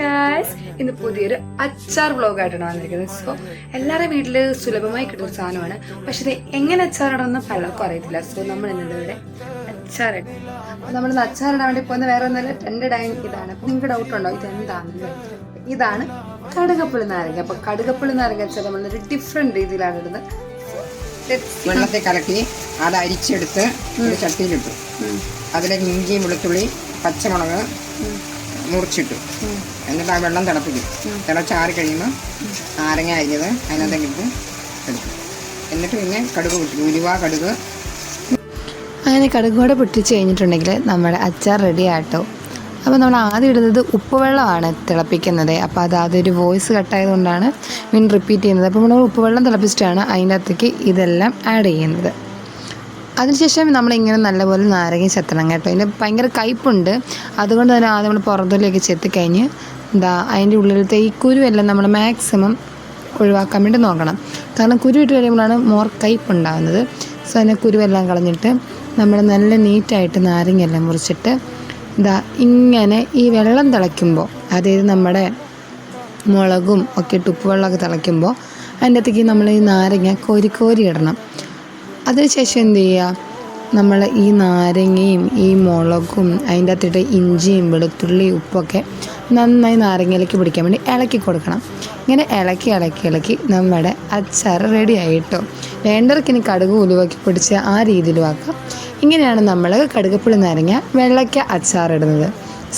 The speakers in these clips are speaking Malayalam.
ഗായ്സ് ഇന്ന് പുതിയൊരു അച്ചാർ വ്ളോഗായിട്ടാണ് വന്നിരിക്കുന്നത്. സോ എല്ലാവരുടെ വീട്ടിൽ സുലഭമായി കിട്ടുന്ന ഒരു സാധനമാണ്. പക്ഷെ ഇത് എങ്ങനെ അച്ചാറിടണമെന്ന് പലർക്കും അറിയത്തില്ല. സോ നമ്മൾ ഇന്നിവിടെ ഇവിടെ അച്ചാറിടും അപ്പോൾ നമ്മൾ ഇന്ന് അച്ചാറിടാൻ വേണ്ടി പോകുന്ന വേറെ ഒന്നല്ല രണ്ട് ഡൈൻ ഇതാണ്. അപ്പോൾ നിങ്ങൾക്ക് ഡൗട്ട് ഉണ്ടോ? ഇത് എന്താണെന്ന് ഇതാണ് കടുകപ്പുളി നാരങ്ങ. അപ്പോൾ കടുകപ്പുളി നാരങ്ങ വെച്ചാൽ നമ്മളൊരു ഡിഫറെന്റ് രീതിയിലാണ് ഇടുന്നത്. വെള്ളത്തെ കലക്കി അത് അരിച്ചെടുത്ത് ഒരു ചട്ടിയിലിട്ടു. അതിലേക്ക് ഇഞ്ചി വെളുത്തുള്ളി പച്ചമുളക് മുറിച്ചിട്ടു. എന്നിട്ട് ആ വെള്ളം തിളപ്പിക്കും. തിളച്ചാറി കഴിയുമ്പോൾ നാരങ്ങ അരിഞ്ഞത് അതിനകത്തേക്കിട്ട് എടുക്കും. എന്നിട്ട് പിന്നെ കടുക് പൊട്ടി ഉലുവ കടുക്. അങ്ങനെ കടുകോടെ പൊട്ടിച്ച് കഴിഞ്ഞിട്ടുണ്ടെങ്കിൽ നമ്മുടെ അച്ചാർ റെഡി ആട്ടോ. അപ്പോൾ നമ്മൾ ആദ്യം ഇടുന്നത് ഉപ്പുവെള്ളമാണ് തിളപ്പിക്കുന്നത്. അപ്പോൾ അത് ഒരു വോയിസ് കട്ടായതുകൊണ്ടാണ് മീൻ റിപ്പീറ്റ് ചെയ്യുന്നത്. അപ്പോൾ നമ്മൾ ഉപ്പുവെള്ളം തിളപ്പിച്ചിട്ടാണ് അതിന്റെ അകത്തേക്ക് ഇതെല്ലാം ആഡ് ചെയ്യുന്നത്. അതിനുശേഷം നമ്മളിങ്ങനെ നല്ലപോലെ നാരങ്ങ ചെത്തണം കേട്ടോ. ഇതിന്റെ ഭയങ്കര കയ്പുണ്ട് അതുകൊണ്ട് തന്നെ ആദ്യം നമ്മൾ പുറത്തോലേക്ക് ചെത്തിക്കഴിഞ്ഞ് എന്താ അതിന്റെ ഉള്ളിലത്തെ ഈ കുരുവെല്ലാം നമ്മൾ മാക്സിമം ഒഴിവാക്കാൻ വേണ്ടി നോക്കണം. കാരണം കുരു ഇട്ട് കഴിയുമ്പോഴാണ് മോർ കയ്പ് ഉണ്ടാകുന്നത് സോ അതിനെ കുരുവെല്ലാം കളഞ്ഞിട്ട് നമ്മൾ നല്ല നീറ്റായിട്ട് നാരങ്ങയെല്ലാം മുറിച്ചിട്ട് ഇതാ ഇങ്ങനെ ഈ വെള്ളം തിളയ്ക്കുമ്പോൾ അതായത് നമ്മുടെ മുളകും ഒക്കെ ഇട്ട് ഉപ്പുവെള്ളമൊക്കെ തിളയ്ക്കുമ്പോൾ അതിന്റെ അകത്തേക്ക് നമ്മൾ ഈ നാരങ്ങ കോരി കോരി ഇടണം. അതിനുശേഷം എന്ത് ചെയ്യുക? നമ്മൾ ഈ നാരങ്ങയും ഈ മുളകും അതിന്റെ അകത്തിട്ട് ഇഞ്ചിയും വെളുത്തുള്ളി ഉപ്പൊക്കെ നന്നായി നാരങ്ങയിലേക്ക് പിടിക്കാൻ വേണ്ടി ഇളക്കി കൊടുക്കണം. ഇങ്ങനെ ഇളക്കി ഇളക്കി ഇളക്കി നമ്മുടെ അച്ചാർ റെഡി ആയിട്ടോ? വേണ്ടവർക്ക് ഇനി കടുക് ഉലുവാക്കി പിടിച്ച് ആ രീതിയിലും ആക്കാം. ഇങ്ങനെയാണ് നമ്മൾ കടുകപ്പുളി നാരങ്ങ വെള്ളയ്ക്ക അച്ചാറിടുന്നത്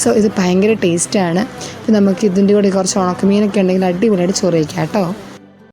സോ ഇത് ഭയങ്കര ടേസ്റ്റാണ് നമുക്ക് ഇതിന്റെ കൂടെ കുറച്ച് ഉണക്കമീനൊക്കെ ഉണ്ടെങ്കിൽ അടിപൊളിയായിട്ട് ചോറ് വയ്ക്കാം കേട്ടോ.